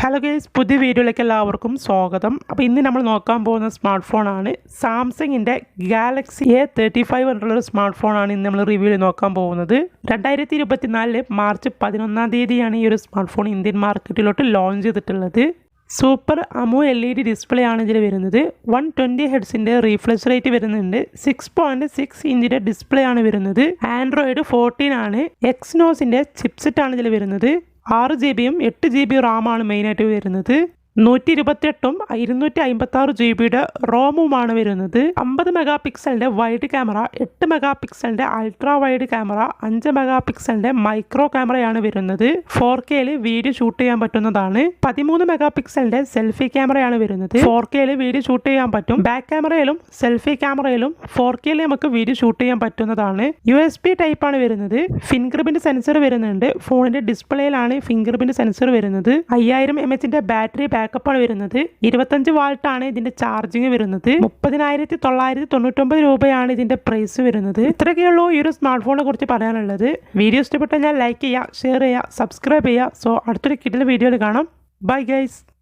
Hello guys പുതിയ വീഡിയോയിലേക്ക് എല്ലാവർക്കും സ്വാഗതം. അപ്പോൾ ഇന്ന് നമ്മൾ നോക്കാൻ പോകുന്ന സ്മാർട്ട് ഫോണാണ് സാംസങ്ങിന്റെ ഗാലക്സി എ തേർട്ടി ഫൈവ് എന്നുള്ളൊരു സ്മാർട്ട് ഫോണാണ് ഇന്ന് നമ്മൾ റിവ്യൂ നോക്കാൻ പോകുന്നത്. രണ്ടായിരത്തി ഇരുപത്തിനാലിൽ മാർച്ച് പതിനൊന്നാം തീയതിയാണ് ഈ ഒരു സ്മാർട്ട് ഫോൺ ഇന്ത്യൻ മാർക്കറ്റിലോട്ട് ലോഞ്ച് ചെയ്തിട്ടുള്ളത്. Super AMOLED display ആണ് ഇതിൽ വരുന്നത്. വൺ ട്വന്റി ഹെഡ്സിന്റെ റീഫ്ലഷ് റേറ്റ് വരുന്നുണ്ട്. സിക്സ് പോയിന്റ് സിക്സ് ഇഞ്ചിന്റെ ഡിസ്പ്ലേ ആണ് വരുന്നത്. ആൻഡ്രോയിഡ് ഫോർട്ടീൻ ആണ്. എക്സ്നോസിന്റെ ചിപ്സെറ്റ് ആണ് ഇതിൽ വരുന്നത്. ആറ് ജി ബിയും എട്ട് ജി ബി റാമാണ് മെയിനായിട്ട് വരുന്നത്. നൂറ്റി ഇരുപത്തെട്ടും ഇരുന്നൂറ്റി അമ്പത്തി ആറ് ജി ബിയുടെ റോമുമാണ് വരുന്നത്. അമ്പത് മെഗാ പിക്സലിന്റെ വൈഡ് ക്യാമറ എട്ട് മെഗാ പിക്സലിന്റെ അൾട്രാ വൈഡ് ക്യാമറ അഞ്ച് മെഗാ പിക്സലിന്റെ മൈക്രോ ക്യാമറയാണ് വരുന്നത്. ഫോർ കെയിൽ വീഡിയോ ഷൂട്ട് ചെയ്യാൻ പറ്റുന്നതാണ്. പതിമൂന്ന് മെഗാ പിക്സലിന്റെ സെൽഫി ക്യാമറയാണ് വരുന്നത്. ഫോർ കെയിൽ വീഡിയോ ഷൂട്ട് ചെയ്യാൻ പറ്റും. ബാക്ക് ക്യാമറയിലും സെൽഫി ക്യാമറയിലും ഫോർ കെയിൽ നമുക്ക് വീഡിയോ ഷൂട്ട് ചെയ്യാൻ പറ്റുന്നതാണ്. യു എസ് പി ടൈപ്പാണ് വരുന്നത്. ഫിംഗർ പ്രിന്റ് സെൻസർ വരുന്നുണ്ട് ഫോണിന്റെ ഡിസ്പ്ലേയിലാണ് ഫിംഗർ പ്രിന്റ് സെൻസർ വരുന്നത്. അയ്യായിരം എം എച്ചിന്റെ ബാറ്ററി ബാക്കപ്പ് ആണ് വരുന്നത്. ഇരുപത്തഞ്ച് വാൾട്ടാണ് ഇതിന്റെ ചാർജിങ് വരുന്നത്. മുപ്പതിനായിരത്തി തൊള്ളായിരത്തി തൊണ്ണൂറ്റൊമ്പത് രൂപയാണ് ഇതിന്റെ പ്രൈസ് വരുന്നത്. ഇത്രയൊക്കെയുള്ളൂ ഈ ഒരു സ്മാർട്ട് ഫോണിനെ കുറിച്ച് പറയാനുള്ളത്. വീഡിയോ ഇഷ്ടപ്പെട്ടാൽ ലൈക്ക് ചെയ്യുക ഷെയർ ചെയ്യുക സബ്സ്ക്രൈബ് ചെയ്യുക. സോ അടുത്തൊരു കിട്ടുന്ന വീഡിയോയിൽ കാണാം. Bye guys.